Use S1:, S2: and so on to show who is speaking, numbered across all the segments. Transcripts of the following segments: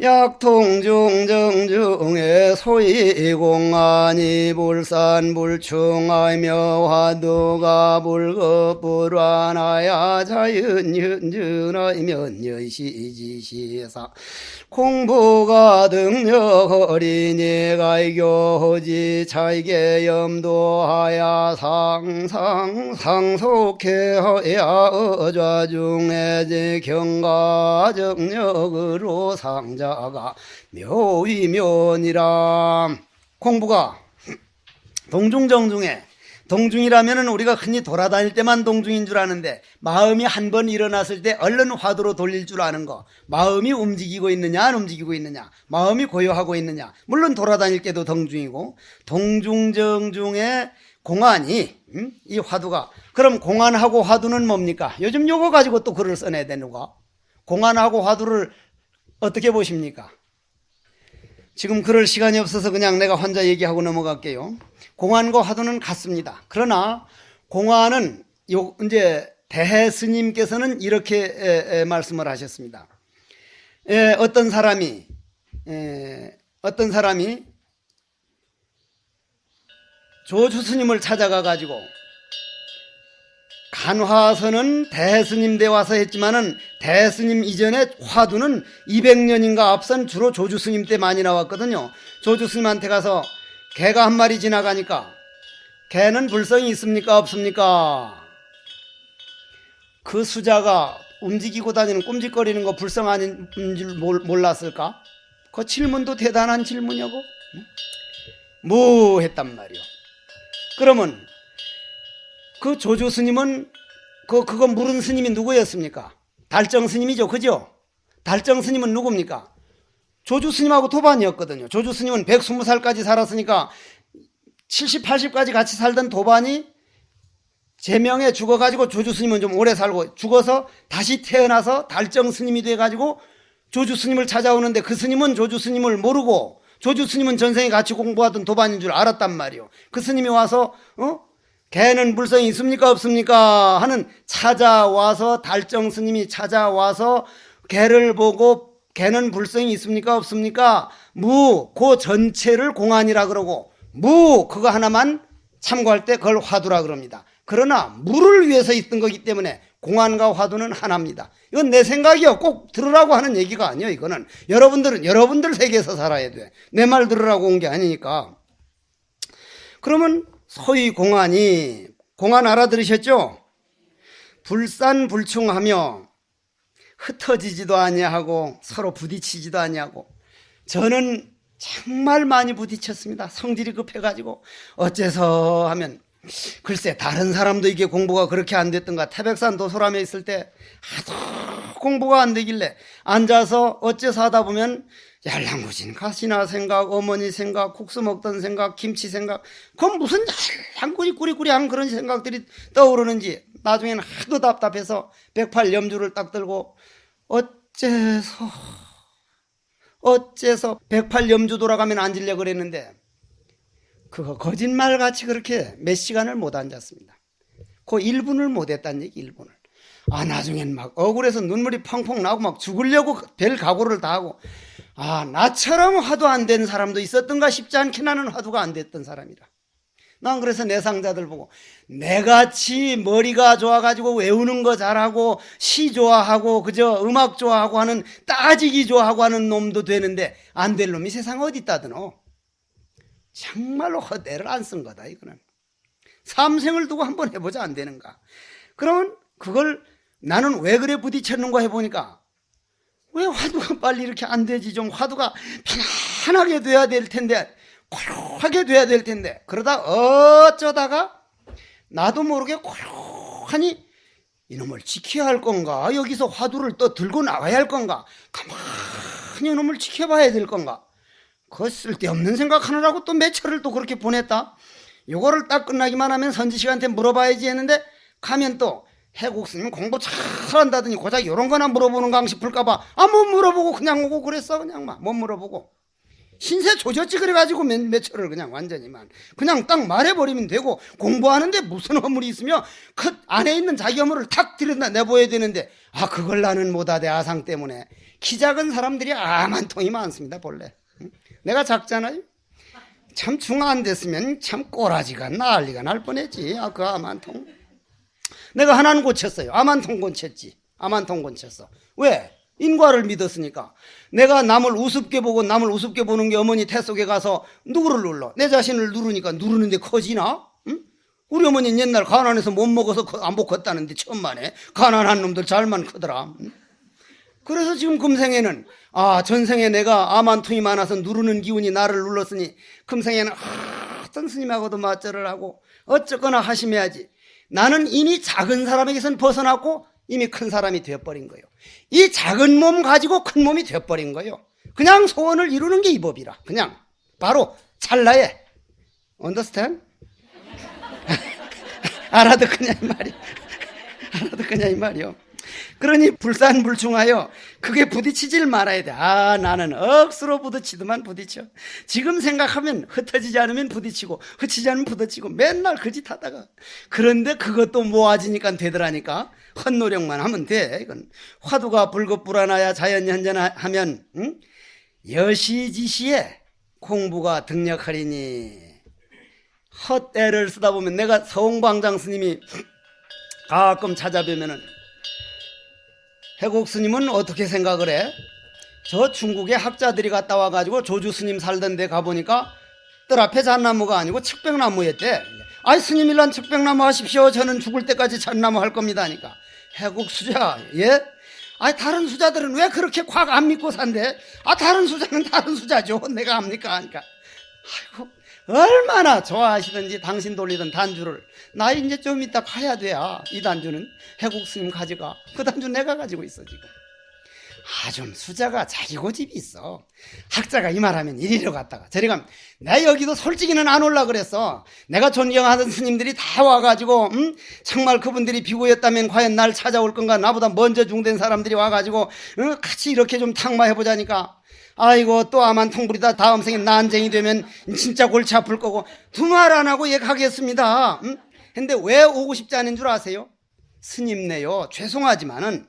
S1: 약통중정중에 소이공안이 불산불충하며 화두가 불급불안하야 자연현전하면 여시지시사 공부가 등력어리니 가이교지 차이게 염도하야 상상 상속해야 어좌중에 경가정력으로 상자가 묘위면이라. 공부가 동중정 중에 동중이라면은 우리가 흔히 돌아다닐 때만 동중인 줄 아는데 마음이 한 번 일어났을 때 얼른 화두로 돌릴 줄 아는 거. 마음이 움직이고 있느냐 안 움직이고 있느냐. 마음이 고요하고 있느냐. 물론 돌아다닐 때도 동중이고. 동중정중의 공안이 음? 이 화두가. 그럼 공안하고 화두는 뭡니까? 요즘 요거 가지고 또 글을 써내야 되는가 공안하고 화두를 어떻게 보십니까 지금 그럴 시간이 없어서 그냥 내가 혼자 얘기하고 넘어갈게요. 공안과 화두는 같습니다. 그러나 공안은 요 이제 대해 스님께서는 이렇게 에, 에, 말씀을 하셨습니다. 에, 어떤 사람이 에, 어떤 사람이 조주 스님을 찾아가 가지고 간화서는 대스님 대 와서 했지만은 대스님 이전에 화두는 200년인가 앞선 주로 조주 스님 때 많이 나왔거든요. 조주 스님한테 가서 개가 한 마리 지나가니까 개는 불성이 있습니까 없습니까? 그 수자가 움직이고 다니는 꼼짓거리는 거 불성 아닌 줄 몰- 몰랐을까? 그 질문도 대단한 질문이고 뭐 했단 말이오. 그러면 그 조조 스님은 그 그거 물은 스님이 누구였습니까? 달정 스님이죠, 그죠? 달정 스님은 누굽니까? 조주 스님하고 도반이었거든요. 조주 스님은 120살까지 살았으니까 70, 80까지 같이 살던 도반이 제명에 죽어가지고 조주 스님은 좀 오래 살고 죽어서 다시 태어나서 달정 스님이 돼가지고 조주 스님을 찾아오는데 그 스님은 조주 스님을 모르고 조주 스님은 전생에 같이 공부하던 도반인 줄 알았단 말이요. 그 스님이 와서 어? 개는 불성이 있습니까 없습니까 하는 찾아와서 달정 스님이 찾아와서 개를 보고 개는 불성이 있습니까 없습니까 무 그 전체를 공안이라 그러고 무 그거 하나만 참고할 때 그걸 화두라 그럽니다. 그러나 물을 위해서 있던 거기 때문에 공안과 화두는 하나입니다. 이건 내 생각이요. 꼭 들으라고 하는 얘기가 아니에요. 이거는 여러분들은 여러분들 세계에서 살아야 돼. 내 말 들으라고 온 게 아니니까. 그러면 소위 공안이 공안 알아들으셨죠? 불산불충하며 흩어지지도 아니하고 서로 부딪히지도 아니하고 저는 정말 많이 부딪혔습니다. 성질이 급해가지고 어째서 하면 글쎄 다른 사람도 이게 공부가 그렇게 안 됐던가 태백산 도소람에 있을 때 하도 공부가 안 되길래 앉아서 어째서 하다 보면 yar랑무진 가시나 생각 어머니 생각 국수 먹던 생각 김치 생각 그건 무슨 yar랑꾸리 꾸리꾸리한 그런 생각들이 떠오르는지 나중에는 하도 답답해서 108 염주를 딱 들고 어째서 어째서 108 염주 돌아가면 앉으려 그랬는데 그거 거짓말같이 그렇게 몇 시간을 못 앉았습니다. 그 1분을 못 했다는 얘기 1분을. 아 나중엔 막 억울해서 눈물이 펑펑 나고 막 죽으려고 별 각오를 다 하고 아 나처럼 화두 안 된 사람도 있었던가 싶지 않게 나는 화두가 안 됐던 사람이라. 난 그래서 내 상자들 보고 내같이 머리가 좋아가지고 외우는 거 잘하고 시 좋아하고 그저 음악 좋아하고 하는 따지기 좋아하고 하는 놈도 되는데 안 될 놈이 세상 어디 있다드노? 정말로 허대를 안 쓴 거다 이거는. 삼생을 두고 한번 해보자 안 되는가? 그러면 그걸 나는 왜 그래 부딪혔는가 해보니까 왜 화두가 빨리 이렇게 안 되지? 좀 화두가 편안하게 돼야 될 텐데 고요하게 돼야 될 텐데. 그러다 어쩌다가 나도 모르게 고요하니 이놈을 지켜야 할 건가? 여기서 화두를 또 들고 나와야 할 건가? 가만히 이놈을 지켜봐야 될 건가? 그 쓸데없는 생각 하느라고 또 매철을 또 그렇게 보냈다. 요거를 딱 끝나기만 하면 선지 씨한테 물어봐야지 했는데 가면 또 해국스님 공부 잘한다더니 고작 요런 거나 물어보는가 싶을까봐. 아 못 물어보고 그냥 오고 그랬어 그냥 막. 못 물어보고. 신세 조졌지 그래가지고 몇, 몇초를 그냥 완전히만. 그냥 딱 말해버리면 되고 공부하는데 무슨 허물이 있으며 그 안에 있는 자기 허물을 탁 들여다 내보여야 되는데 아 그걸 나는 못하대 아상 때문에. 키 작은 사람들이 아만통이 많습니다 본래. 응? 내가 작잖아요. 참 중화 안 됐으면 참 꼬라지가 난리가 날 뻔했지. 아그 아만통 내가 하나는 고쳤어요 아만통 고쳤지 아만통 고쳤어 왜? 인과를 믿었으니까 내가 남을 우습게 보고 남을 우습게 보는 게 어머니 태 속에 가서 누구를 눌러 내 자신을 누르니까 누르는데 커지나? 응? 우리 어머니는 옛날 가난해서 못 먹어서 커- 안 먹었다는데 천만에 가난한 놈들 잘만 크더라 응? 그래서 지금 금생에는 아 전생에 내가 아만통이 많아서 누르는 기운이 나를 눌렀으니 금생에는 아, 어떤 스님하고도 맞절을 하고 어쩌거나 하심해야지 나는 이미 작은 사람에게선 벗어났고 이미 큰 사람이 되어버린 거예요. 이 작은 몸 가지고 큰 몸이 되어버린 거예요. 그냥 소원을 이루는 게 이 법이라. 그냥. 바로 찰나에. Understand? 알아듣느냐 이 말이야 알아듣느냐 이 말이요 그러니 불산불충하여 그게 부딪히질 말아야 돼. 아, 나는 억수로 부딪히더만 부딪혀. 지금 생각하면 흩어지지 않으면 부딪히고, 흩치지 않으면 부딪히고, 맨날 그 짓 하다가. 그런데 그것도 모아지니까 되더라니까. 헛노력만 하면 돼. 이건 화두가 불급불안하야 자연현전하면, 응? 여시지시에 공부가 등력하리니. 헛애를 쓰다 보면 내가 서홍방장 스님이 가끔 찾아뵈면은 해국 스님은 어떻게 생각을 해? 저 중국의 학자들이 갔다 와가지고 조주 스님 살던 데 가보니까 뜰 앞에 잣나무가 아니고 측백나무였대. 아이 스님일란 측백나무 하십시오. 저는 죽을 때까지 잣나무 할 겁니다. 하니까. 해국 수자, 예? 아이 다른 수자들은 왜 그렇게 콱안 믿고 산대? 아 다른 수자는 다른 수자죠. 내가 합니까? 하니까. 아이고 얼마나 좋아하시던지 당신 돌리던 단주를 나 이제 좀 이따 가야 돼야. 이 단주는 해국 스님 가져가. 그 단주 내가 가지고 있어 지금. 아 좀 수자가 자기 고집이 있어. 학자가 이 말하면 이리로 갔다가. 저리 가면 나 여기도 솔직히는 안 올라 그랬어. 내가 존경하던 스님들이 다 와가지고 음? 정말 그분들이 비고였다면 과연 날 찾아올 건가? 나보다 먼저 중된 사람들이 와가지고 어? 같이 이렇게 좀 탕마해보자니까 아이고 또 아만 통부리다 다음 생에 난쟁이 되면 진짜 골치 아플 거고 두말 안 하고 예 가겠습니다. 음? 근데 왜 오고 싶지 않은 줄 아세요? 스님네요. 죄송하지만은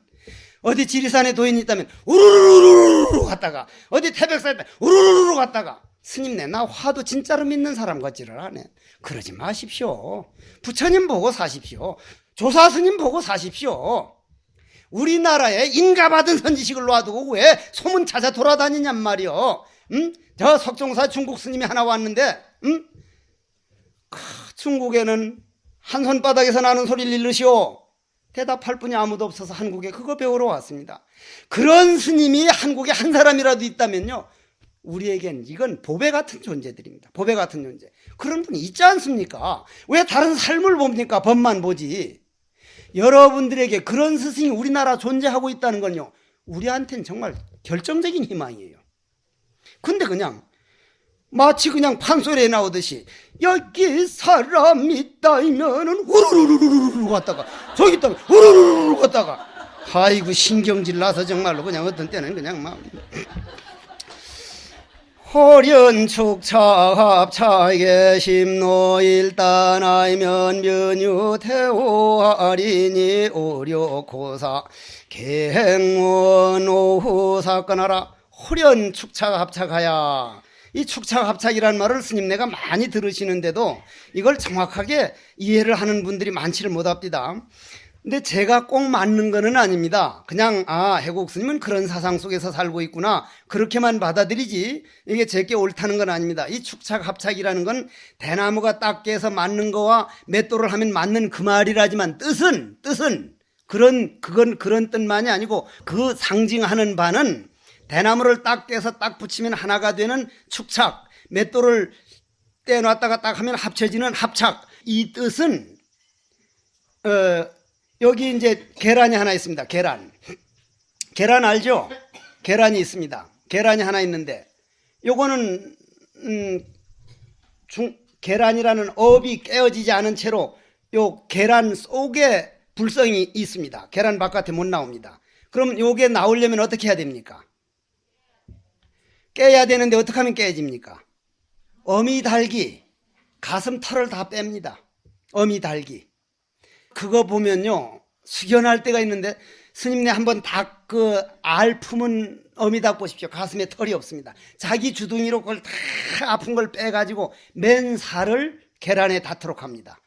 S1: 어디 지리산에 도인이 있다면 우르르르르 갔다가 어디 태백산에 우르르르 갔다가 스님네 나 화도 진짜로 믿는 사람 같지를 않네. 그러지 마십시오. 부처님 보고 사십시오. 조사 스님 보고 사십시오. 우리나라에 인가받은 선지식을 놔두고 왜 소문 찾아 돌아다니냔 말이요. 응? 저 석종사 중국 스님이 하나 왔는데, 응? 크, 중국에는 한 손바닥에서 나는 소리를 잃으시오. 대답할 분이 아무도 없어서 한국에 그거 배우러 왔습니다. 그런 스님이 한국에 한 사람이라도 있다면요. 우리에겐 이건 보배 같은 존재들입니다. 보배 같은 존재. 그런 분이 있지 않습니까? 왜 다른 삶을 봅니까? 법만 보지. 여러분들에게 그런 스승이 우리나라 존재하고 있다는 건요. 우리한테는 정말 결정적인 희망이에요. 근데 그냥 마치 그냥 판소리에 나오듯이 여기 사람 있다면은 우르르르르르 갔다가 저기 있다 우르르르 갔다가 아이고 신경질 나서 정말로 그냥 어떤 때는 그냥 막 호련축차합차게 심노일단 아이면 면유태오하리니 오려고사 갱원 오후 사건하라 호련축차합차가야 이 축차합차이란 말을 스님네가 많이 들으시는데도 이걸 정확하게 이해를 하는 분들이 많지를 못합니다. 근데 제가 꼭 맞는 거는 아닙니다. 그냥 아 해국 스님은 그런 사상 속에서 살고 있구나 그렇게만 받아들이지 이게 제게 옳다는 건 아닙니다. 이 축착 합착이라는 건 대나무가 딱 깨서 맞는 거와 맷돌을 하면 맞는 그 말이라지만 뜻은 뜻은 그런 그건 그런 뜻만이 아니고 그 상징하는 바는 대나무를 딱 떼서 딱 붙이면 하나가 되는 축착 맷돌을 떼놨다가 딱 하면 합쳐지는 합착 이 뜻은 어, 여기 이제 계란이 하나 있습니다. 계란. 계란 알죠? 계란이 있습니다. 계란이 하나 있는데 요거는 음, 중, 계란이라는 업이 깨어지지 않은 채로 요 계란 속에 불성이 있습니다. 계란 바깥에 못 나옵니다. 그럼 요게 나오려면 어떻게 해야 됩니까? 깨야 되는데 어떻게 하면 깨집니까? 어미 달기, 가슴 털을 다 뺍니다. 어미 달기. 그거 보면요, 숙연할 때가 있는데, 스님네 한번 닭, 그, 알 품은 어미 닭 보십시오. 가슴에 털이 없습니다. 자기 주둥이로 그걸 다 아픈 걸 빼가지고 맨 살을 계란에 닿도록 합니다.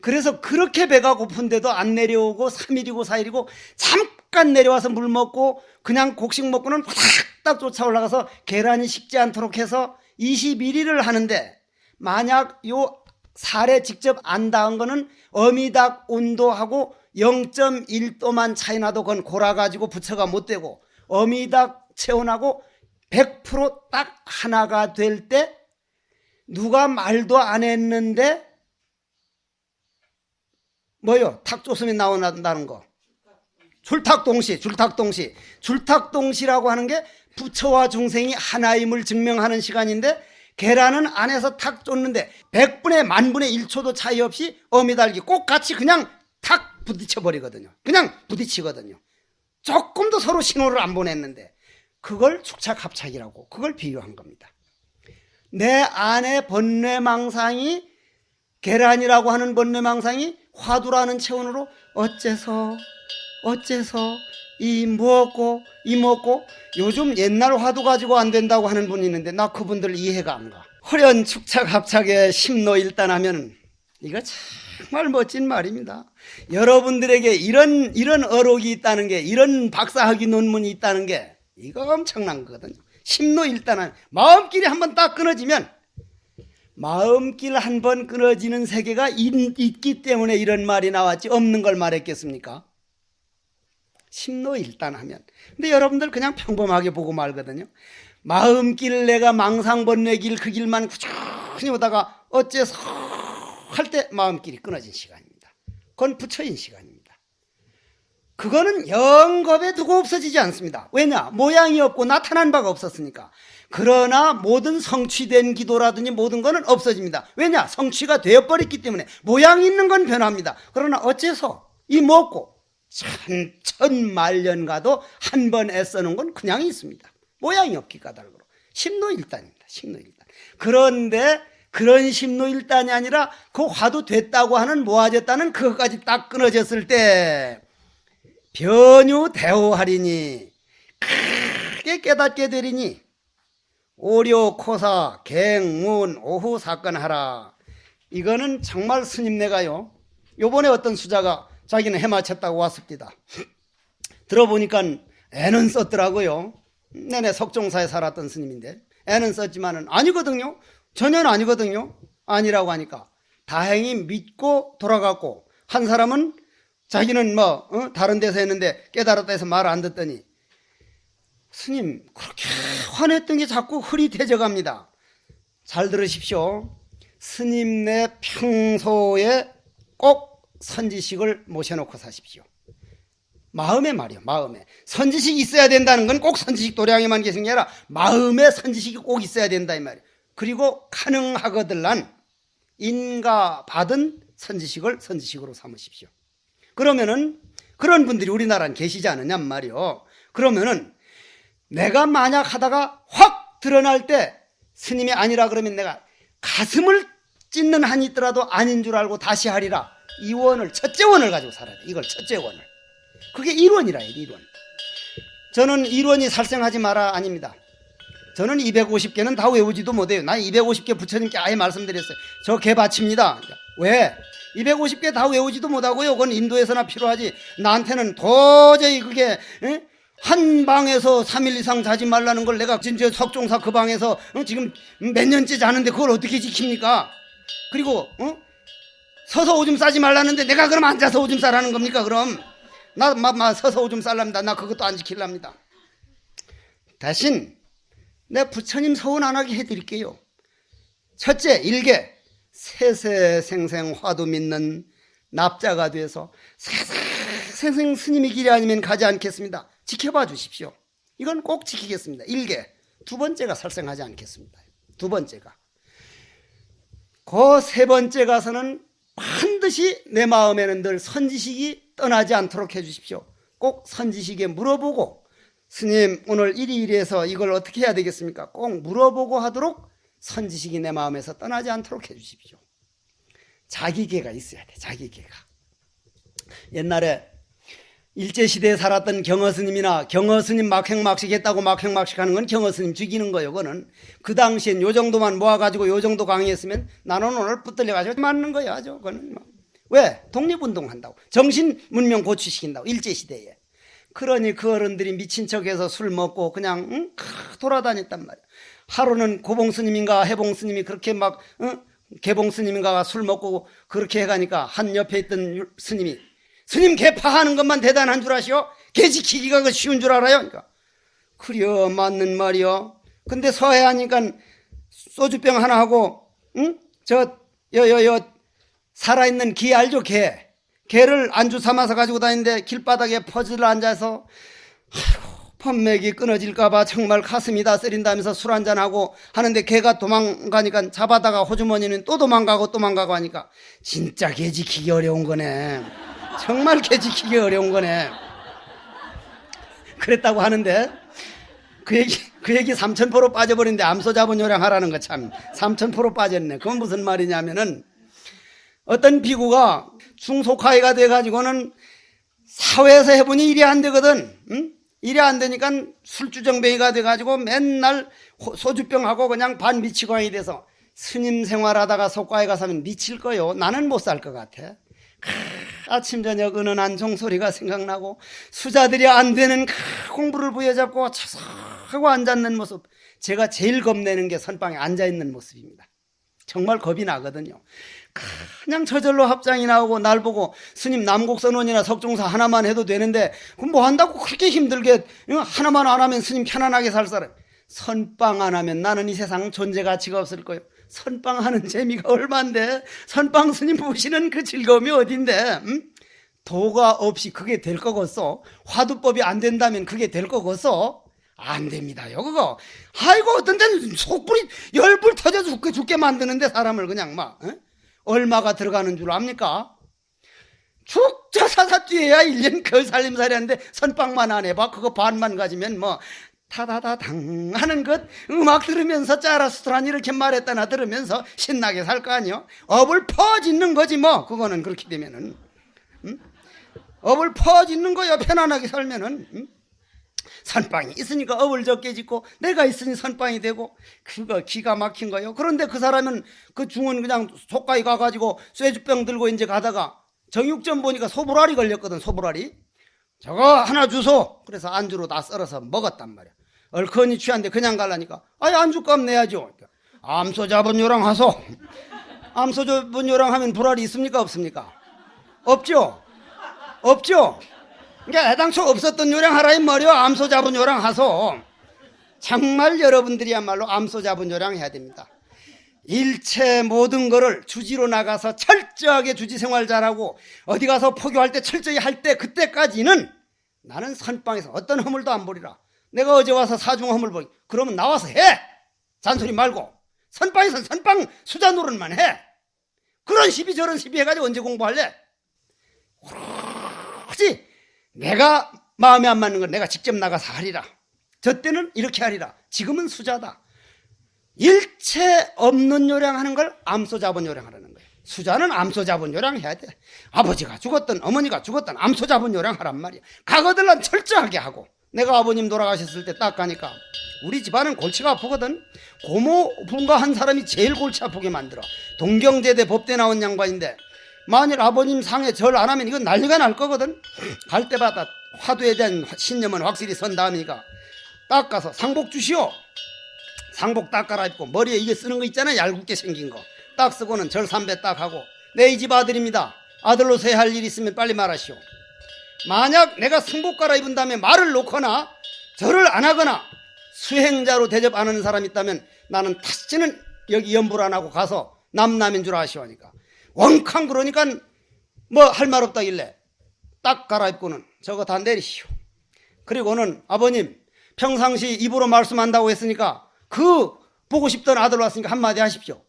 S1: 그래서 그렇게 배가 고픈데도 안 내려오고 3일이고 4일이고 잠깐 내려와서 물 먹고 그냥 곡식 먹고는 후닥딱 쫓아 올라가서 계란이 식지 않도록 해서 21일을 하는데 만약 요 살에 직접 안 닿은 거는 어미닭 온도하고 0.1도만 차이 나도 그건 골아가지고 부처가 못 되고 어미닭 체온하고 100%딱 하나가 될 때 누가 말도 안 했는데 뭐요? 탁 쫓으면 나온다는 거. 줄탁동시, 줄탁동시. 줄탁동시라고 하는 게 부처와 중생이 하나임을 증명하는 시간인데 계란은 안에서 탁 쫓는데 100분의 만분의 1초도 차이 없이 어미달기 꼭 같이 그냥 탁 부딪혀 버리거든요. 그냥 부딪히거든요. 조금도 서로 신호를 안 보냈는데 그걸 축착합착이라고 그걸 비유한 겁니다. 내 안에 번뇌망상이 계란이라고 하는 번뇌망상이 화두라는 체온으로 어째서 어째서 이 무엇고 이 무엇고 요즘 옛날 화두 가지고 안 된다고 하는 분이 있는데 나 그분들 이해가 안 가. 허련 축착 합착에 심노일단 하면 이거 정말 멋진 말입니다. 여러분들에게 이런 이런 어록이 있다는 게 이런 박사학위 논문이 있다는 게 이거 엄청난 거거든요. 심노일단한 마음길이 한번 딱 끊어지면 마음길 한 번 끊어지는 세계가 있, 있기 때문에 이런 말이 나왔지 없는 걸 말했겠습니까? 심노일단 하면. 근데 여러분들 그냥 평범하게 보고 말거든요. 마음길 내가 망상번뇌 길 그 길만 꾸준히 오다가 어째서 할 때 마음길이 끊어진 시간입니다. 그건 부처인 시간입니다. 그거는 영겁에 두고 없어지지 않습니다. 왜냐? 모양이 없고 나타난 바가 없었으니까. 그러나 모든 성취된 기도라든지 모든 것은 없어집니다. 왜냐? 성취가 되어버렸기 때문에 모양 있는 건 변합니다. 그러나 어째서 이 먹고 천, 천말년가도 한 번 애써는 건 그냥 있습니다. 모양이 없기 까닭으로. 심노일단입니다. 심노일단. 그런데 그런 심노일단이 아니라 그 화도 됐다고 하는 모아졌다는 그것까지 딱 끊어졌을 때 변유 대호하리니 크게 깨닫게 되리니 오려 코사 갱문 오후 사건 하라 이거는 정말 스님네가요 요번에 어떤 수자가 자기는 해마쳤다고 왔습니다 들어보니까 애는 썼더라고요 내내 석종사에 살았던 스님인데 애는 썼지만은 아니거든요 전혀 아니거든요 아니라고 하니까 다행히 믿고 돌아갔고 한 사람은 자기는 뭐 어? 다른 데서 했는데 깨달았다 해서 말 안 듣더니 스님 그렇게 화냈던 게 자꾸 흐리 되져갑니다. 잘 들으십시오. 스님네 평소에 꼭 선지식을 모셔놓고 사십시오. 마음에 말이요, 마음에. 선지식이 있어야 된다는 건 꼭 선지식 도량에만 계신 게 아니라 마음에 선지식이 꼭 있어야 된다 이 말이에요. 그리고 가능하거들란 인가 받은 선지식을 선지식으로 삼으십시오. 그러면은 그런 분들이 우리나라는 계시지 않느냔 말이요. 그러면은 내가 만약 하다가 확 드러날 때 스님이 아니라 그러면 내가 가슴을 찢는 한이 있더라도 아닌 줄 알고 다시 하리라. 이 원을 첫째 원을 가지고 살아야 돼. 이걸 첫째 원을. 그게 일원이라 일원. 저는 일원이 살생하지 마라 아닙니다. 저는 250개는 다 외우지도 못해요. 나 250개 부처님께 아예 말씀드렸어요. 저 개 바칩니다. 왜? 250개 다 외우지도 못하고요. 그건 인도에서나 필요하지. 나한테는 도저히 그게 에? 한 방에서 3일 이상 자지 말라는 걸 내가 진짜 석종사 그 방에서 어? 지금 몇 년째 자는데 그걸 어떻게 지킵니까? 그리고 어? 서서 오줌 싸지 말라는데 내가 그럼 앉아서 오줌 싸라는 겁니까? 그럼 나 마, 마, 서서 오줌 쌀랍니다. 나 그것도 안 지킬랍니다. 대신 내 부처님 서운 안 하게 해드릴게요. 첫째, 일개 세세생생 화두 믿는 납자가 돼서 세세생생 스님의 길이 아니면 가지 않겠습니다. 지켜봐 주십시오. 이건 꼭 지키겠습니다. 일개. 두 번째가 살생하지 않겠습니다. 두 번째가. 그 세 번째 가서는 반드시 내 마음에는 늘 선지식이 떠나지 않도록 해주십시오. 꼭 선지식에 물어보고 스님 오늘 이리 이리해서 이걸 어떻게 해야 되겠습니까? 꼭 물어보고 하도록 선지식이 내 마음에서 떠나지 않도록 해주십시오. 자기계가 있어야 돼. 자기계가. 옛날에 일제시대에 살았던 경허스님이나 경허스님 막행막식 했다고 막행막식 하는 건 경허스님 죽이는 거예요. 그거는 그 당시엔 요 정도만 모아가지고 요 정도 강의했으면 나는 오늘 붙들려가지고 맞는 거야. 그거는 뭐. 왜? 독립운동 한다고. 정신 문명 고취시킨다고. 일제시대에. 그러니 그 어른들이 미친 척해서 술 먹고 그냥 응? 크, 돌아다녔단 말이야. 하루는 고봉 스님인가 해봉 스님이 그렇게 막 응? 개봉 스님인가가 술 먹고 그렇게 해가니까 한 옆에 있던 유- 스님이 스님 개 파하는 것만 대단한 줄 아시오? 개 지키기가 그 쉬운 줄 알아요? 그러니까 그려 맞는 말이요. 근데 서해하니까 소주병 하나 하고 응? 저 여 여 여 살아있는 기 알죠 개 개를 안주 삼아서 가지고 다니는데 길바닥에 퍼즐 앉아서 아이고 판맥이 끊어질까봐 정말 가슴이 다 쓰린다면서 술 한잔하고 하는데 개가 도망가니까 잡아다가 호주머니는 또 도망가고 도망가고 하니까 진짜 개 지키기 어려운 거네 정말 개 지키기 어려운 거네 그랬다고 하는데 그 얘기 그 얘기 삼천포로 빠져버린데 암소 잡은 요량 하라는 거참 삼천포로 빠졌네 그건 무슨 말이냐면은 어떤 비구가 중속화해가 돼 가지고는 사회에서 해보니 일이 안 되거든. 응? 일이 안 되니까 술주정뱅이가 돼 가지고 맨날 호- 소주병하고 그냥 반 미치광이 돼서 스님 생활하다가 속과에 가서 하면 미칠 거요. 나는 못 살 것 같아. 크, 아침 저녁 은은한 종소리가 생각나고 수자들이 안 되는 크, 공부를 부여잡고 차석하고 앉아있는 모습 제가 제일 겁내는 게 선방에 앉아 있는 모습입니다. 정말 겁이 나거든요. 그냥 저절로 합장이 나오고 날 보고 스님 남곡선원이나 석종사 하나만 해도 되는데 그럼 뭐 한다고 그렇게 힘들게 하나만 안 하면 스님 편안하게 살 사람 선빵 안 하면 나는 이 세상 존재 가치가 없을 거예요. 선빵 하는 재미가 얼만데 선빵 스님 보시는 그 즐거움이 어딘데 음? 도가 없이 그게 될 거겠어 화두법이 안 된다면 그게 될 거겠어 안 됩니다요 그거 아이고 어떤 데는 속불이 열불 터져 죽게 죽게 만드는데 사람을 그냥 막 어? 얼마가 들어가는 줄 압니까? 죽자 사사 뛰어야 1년 그 살림살이 하는데 선빵만 안 해봐 그거 반만 가지면 뭐 타다다당 하는 것 음악 들으면서 짜라스트란 이렇게 말했다나 들으면서 신나게 살 거 아니요 업을 퍼짓는 거지 뭐 그거는 그렇게 되면은 음? 업을 퍼짓는 거야 편안하게 살면은. 음? 선빵이 있으니까 업을 적게 짓고 내가 있으니 선빵이 되고 그거 기가 막힌 거예요. 그런데 그 사람은 그 중은 그냥 속가에 가가지고 쇠주병 들고 이제 가다가 정육점 보니까 소불알이 걸렸거든 소불알이. 저거 하나 주소. 그래서 안주로 다 썰어서 먹었단 말이야. 얼큰이 취한데 그냥 갈라니까 아이 안주값 내야죠. 그러니까 암소 잡은 요랑 하소. 암소 잡은 요랑 하면 불알이 있습니까 없습니까? 없죠 없죠 그러니까 애당초 없었던 요령 하라 이 말이요. 암소 잡은 요령 하소. 정말 여러분들이야말로 암소 잡은 요령 해야 됩니다. 일체 모든 거를 주지로 나가서 철저하게 주지 생활 잘하고 어디 가서 포교할 때 철저히 할 때 그때까지는 나는 선방에서 어떤 허물도 안 보리라. 내가 어제 와서 사중 허물 보기. 그러면 나와서 해. 잔소리 말고. 선방에서 선방 수자 노릇만 해. 그런 시비 저런 시비 해가지고 언제 공부할래? 그렇지. 내가 마음에 안 맞는 건 내가 직접 나가서 하리라. 저 때는 이렇게 하리라. 지금은 수자다. 일체 없는 요령 하는 걸 암소 잡은 요령 하라는 거예요. 수자는 암소 잡은 요령 해야 돼. 아버지가 죽었든 어머니가 죽었든 암소 잡은 요령 하란 말이야. 가거들란 철저하게 하고. 내가 아버님 돌아가셨을 때 딱 가니까 우리 집안은 골치가 아프거든. 고모 분가 한 사람이 제일 골치 아프게 만들어. 동경제대 법대 나온 양반인데 만일 아버님 상에 절 안 하면 이건 난리가 날 거거든. 갈 때마다 화두에 대한 신념은 확실히 선 다음이니까 딱 가서 상복 주시오. 상복 딱 갈아입고 머리에 이게 쓰는 거 있잖아 얄궂게 생긴 거. 딱 쓰고는 절 삼배 딱 하고 내 이 집 아들입니다. 아들로서 해야 할 일 있으면 빨리 말하시오. 만약 내가 승복 갈아입은 다음에 말을 놓거나 절을 안 하거나 수행자로 대접 안 하는 사람이 있다면 나는 다시는 여기 연불 안 하고 가서 남남인 줄 아시오 하니까 원캉 그러니까 뭐 할 말 없다길래 딱 갈아입고는 저거 다 내리시오 그리고는 아버님 평상시 입으로 말씀한다고 했으니까 그 보고 싶던 아들 왔으니까 한마디 하십시오.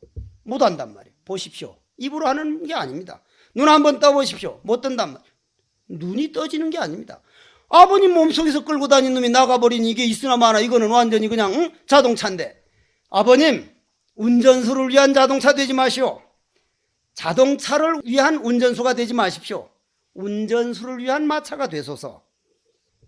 S1: 못 한단 말이에요. 보십시오. 입으로 하는 게 아닙니다. 눈 한번 떠보십시오. 못 뜬단 말이에요. 눈이 떠지는 게 아닙니다. 아버님 몸속에서 끌고 다닌 놈이 나가버린 이게 있으나 마나 이거는 완전히 그냥 응? 자동차인데 아버님 운전수를 위한 자동차 되지 마시오. 자동차를 위한 운전수가 되지 마십시오. 운전수를 위한 마차가 되소서.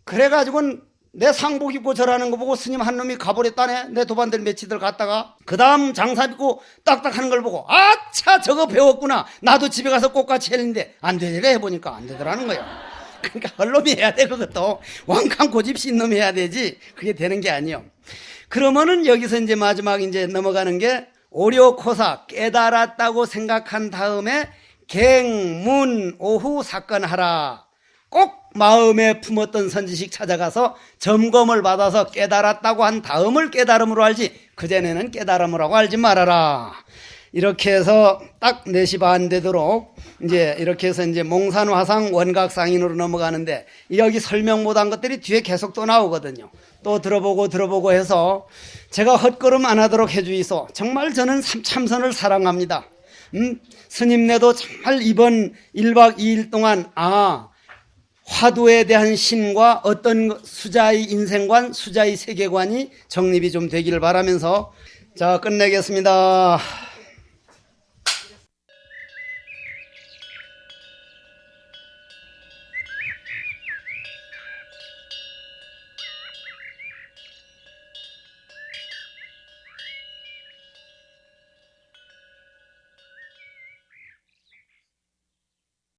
S1: 그래가지고는 내 상복 입고 저라는 거 보고 스님 한 놈이 가버렸다네. 내 도반들 며칠들 갔다가. 그 다음 장사 입고 딱딱하는 걸 보고, 아차, 저거 배웠구나. 나도 집에 가서 꽃같이 했는데, 안 되더라 해보니까 안 되더라는 거야. 그러니까 헐놈이 해야 돼, 그것도. 왕칸 고집신 놈이 해야 되지. 그게 되는 게 아니요. 그러면은 여기서 이제 마지막 이제 넘어가는 게 오려코사 깨달았다고 생각한 다음에 갱문 오후 사건 하라. 꼭 마음에 품었던 선지식 찾아가서 점검을 받아서 깨달았다고 한 다음을 깨달음으로 알지 그전에는 깨달음이라고 알지 말아라. 이렇게 해서 딱 4시 반 되도록 이제 이렇게 해서 이제 몽산 화상 원각 상인으로 넘어가는데 여기 설명 못한 것들이 뒤에 계속 또 나오거든요. 또 들어보고 들어보고 해서 제가 헛걸음 안 하도록 해주이소. 정말 저는 삼참선을 사랑합니다. 음, 스님네도 정말 이번 1박 2일 동안 아 화두에 대한 신과 어떤 수자의 인생관, 수자의 세계관이 정립이 좀 되기를 바라면서 자 끝내겠습니다.